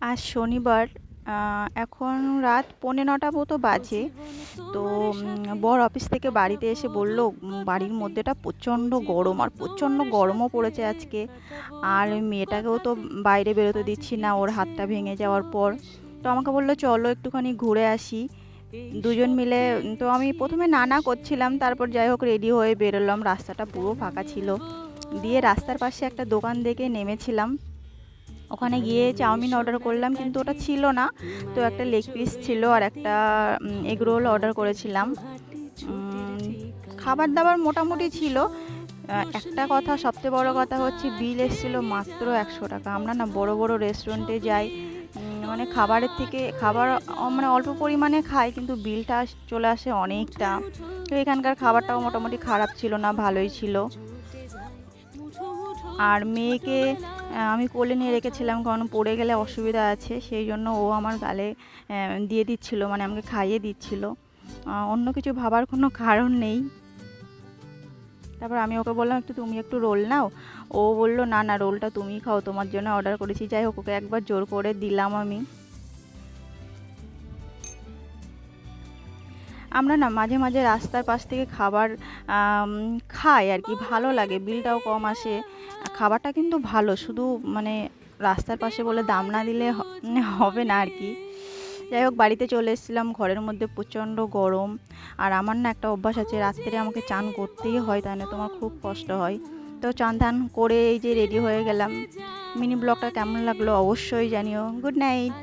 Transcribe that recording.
আজ শনিবার এখন রাত পৌনে নটা মতো বাজে। তো বর অফিস থেকে বাড়িতে এসে বলল বাড়ির মধ্যেটা প্রচণ্ড গরম আর প্রচণ্ড গরমও পড়েছে আজকে। আর মেয়েটাকেও তো বাইরে বেরোতে দিচ্ছি না, ওর হাতটা ভেঙে যাওয়ার পর। তো আমাকে বলল, চলো একটুখানি ঘুরে আসি। দুজন মিলে, তো আমি প্রথমে নানা করছিলাম, তারপর যাই হোক রেডি হয়ে বেরোলাম। রাস্তাটা পুরো ফাঁকা ছিল। দিয়ে রাস্তার পাশে একটা দোকান দেখে নেমেছিলাম। ওখানে গিয়ে চাউমিন অর্ডার করলাম, কিন্তু ওটা ছিল না। তো একটা লেগ পিস ছিল আর একটা এগ রোল অর্ডার করেছিলাম। খাবার দাবার মোটামুটি ছিল। একটা কথা, সবচেয়ে বড় কথা হচ্ছে বিল এসেছিল মাত্র একশো টাকা। আমরা না বড় বড় রেস্টুরেন্টে যাই মানে খাবারের থেকে, খাবার মানে অল্প পরিমাণে খাই, কিন্তু বিলটা চলে আসে অনেকটা। তো এখানকার খাবারটাও মোটামুটি খারাপ ছিল না, ভালোই ছিল। আর মেয়েকে আমি কোলে নিয়ে রেখেছিলাম কারণ পড়ে গেলে অসুবিধা আছে, সেই জন্য ও আমার গালে দিয়ে দিচ্ছিল মানে আমাকে খাইয়ে দিচ্ছিল। অন্য কিছু ভাবার কোনো কারণ নেই। তারপর আমি ওকে বললাম, একটু তুমি একটু রোল নাও। ও বলল, না না, রোলটা তুমি খাও, তোমার জন্য অর্ডার করেছি। যাই হোক, ওকে একবার জোর করে দিলাম আমি। আমরা না মাঝে মাঝে রাস্তার পাশ থেকে খাবার খাই আর কি, ভালো লাগে, বিলটাও কম আসে। খাবারটা কিন্তু ভালো, শুধু মানে রাস্তার পাশে বলে দাম না দিলে হবে না আর কি। যাই হোক, বাড়িতে চলে এসেছিলাম, ঘরের মধ্যে প্রচণ্ড গরম। আর আমার না একটা অভ্যাস আছে, রাত্রে আমাকে চান করতেই হয়, তাই না, তোমার খুব কষ্ট হয়। তো চান টান করে এই যে রেডি হয়ে গেলাম। মিনি ব্লগটা কেমন লাগল অবশ্যই জানিও। Good night.